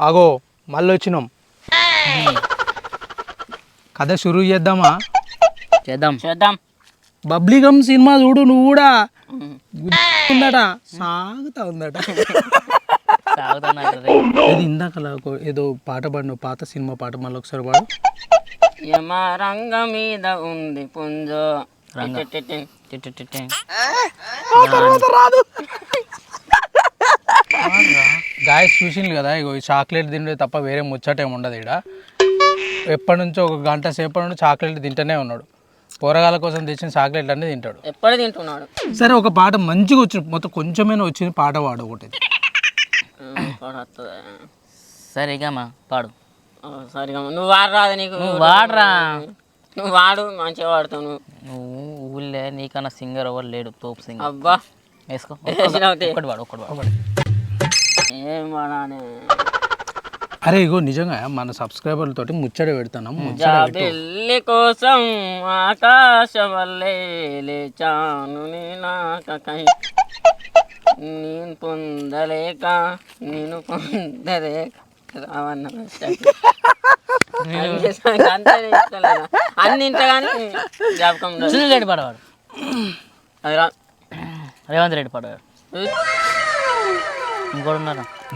ఆగో మళ్ళీ వచ్చినాం కథ షురూ చేద్దామా? చేద్దాం. చేద్దాం. బబ్లీగమ్ సినిమా చూడు నువ్వు కూడా ఉందట సాగుతా ఉందట. ఇది ఇందాక ఏదో పాట పాడిన పాత సినిమా పాట మళ్ళీ ఒకసారి పాడు. యమ రంగ మీద ఉంది పుంజో. రంగ. గాయస్ చూసిండ్రు కదా ఇగో ఈ చాక్లెట్ తిండే తప్ప వేరే ముచ్చటేం ఉండదు ఇక్కడ ఎప్పటి నుంచో ఒక గంట సేపటి నుండి చాక్లెట్ తింటూనే ఉన్నాడు. పోరగాల కోసం తెచ్చిన చాక్లెట్ అన్నీ తింటాడు. ఎప్పుడు తింటున్నాడు? సరే ఒక పాట మంచిగా వచ్చింది. మొత్తం కొంచెమైనా వచ్చింది పాట పాడు ఒకటి. ఉమ్, పాడొత్తదా? సరే ఇక మా పాడు. ఓ, సరిగా నువ్వు వాడరాదు నీకు? నువ్వు వాడరా. నువ్వు వాడు మంచిగా వాడుతావు నువ్వు. నువ్వు ఊళ్ళే నీకన్నా సింగర్ ఎవరు లేడు తోపు సింగర్ అబ్బా. వేసుకో. వేసినావు తీ. ఒక్కటి పాడు అరే ఇగో నిజంగా మన సబ్స్క్రైబర్ల తోటి ముచ్చట పెడుతున్నాం ముచ్చట జాబిల్లి కోసం ఆకాశం వల్లే లేచాను నేనాకై నేను పొందలేక నేను పొందలేక. రావన్న అన్ని ఇంట కానీ జ్ఞాపకం. సునీల్ రెడ్డి పాడవాడు అది రా. రేవంత్ రెడ్డి పాడవాడు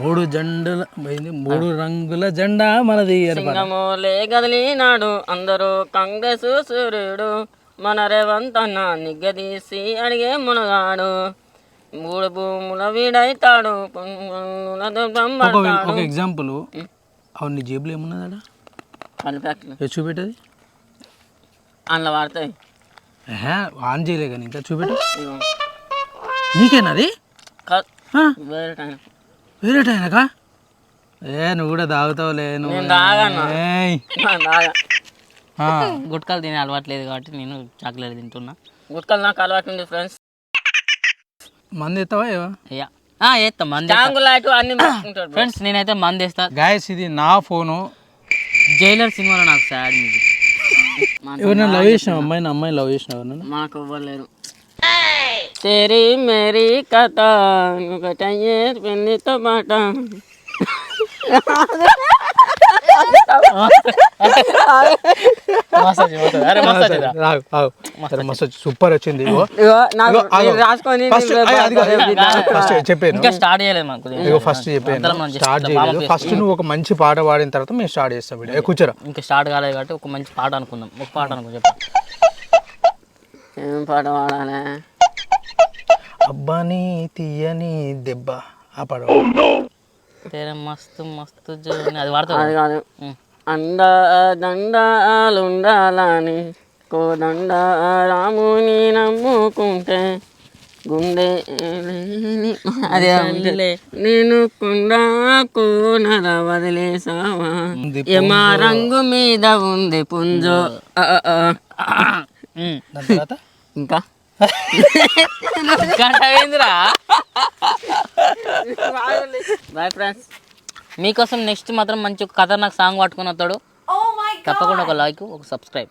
మూడు జెండల? మూడు రంగుల జెండా మనది. సింగమోలే గదిలినాడు అందరూ కాంగ్రెస్ సూర్యుడు మన రేవంత్ అన్న నిగ్గదీసి అడిగే మునగాడు. మూడు భూముల వీడైతాడు ఒక ఎగ్జాంపుల్. అవును నీ జేబులో ఏమున్నదా ప్యాకెట్లు. చూపెట్టది? అందులో వాడతాయి. ఆన్ చేయలే కానీ ఇంకా చూపెట్టు. నీకేనా అది? వేరే టైం. వేరే టైనకా ఏ నువ్వు కూడా తాగుతావులే నువ్వు. నాకు గుట్కాలు తినే అలవాట్లేదు కాబట్టి నేను చాక్లెట్ తింటున్నా. గుట్కలు నాకు అలవాటు ఉంది ఫ్రెండ్స్ మంది ఎత్తావా అయ్యా ఆ, వేస్తాం మంది. ఫ్రెండ్స్ నేనైతే మంది వేస్తా గాయస్ ఇది నా ఫోను. జైలర్ సినిమాలో నాకు సాడ్ మ్యూజిక్. ఎవరైనా లవ్ చేసిన అమ్మాయిని అమ్మాయి లవ్ చేసిన ఎవరైనా మాకు ఇవ్వలేరు అరే మసాజ్ ఇదా. రాగు, ఆగు. సరే మస్తు సూపర్ వచ్చింది రాసుకొని చెప్పాను. ఇంకా స్టార్ట్ చేయలేదు ఫస్ట్ చెప్పాను. స్టార్ట్ చేయలేదు. ఫస్ట్ నువ్వు ఒక మంచి పాట పాడిన తర్వాత మేము స్టార్ట్ చేస్తాం వీడియో. కూర్చోరా. ఇంకా స్టార్ట్ కాలేదు కాబట్టి ఒక మంచి పాట అనుకుందాం. ఒక పాట అనుకో చెప్పు. ఏం పాట పాడాలి? అబ్బాని తీయని దెబ్బ. ఆ పాట తేరే మస్తు మస్తు అది ఉం. అండ దండాలుండాలని కోదండ రాముని నమ్ముకుంటే గుండె లేని అదే ఉంది. నేను కుండా కూనర వదిలేసావా ఏమా రంగు మీద ఉంది పుంజో. ఇంకా? బాయ్ ఫ్రెండ్స్ మీకోసం నెక్స్ట్ మాత్రం మంచి ఒక ఖతర్నాక్ సాంగ్ పట్టుకొని వస్తాడు. తప్పకుండా ఒక లైక్ ఒక సబ్స్క్రైబ్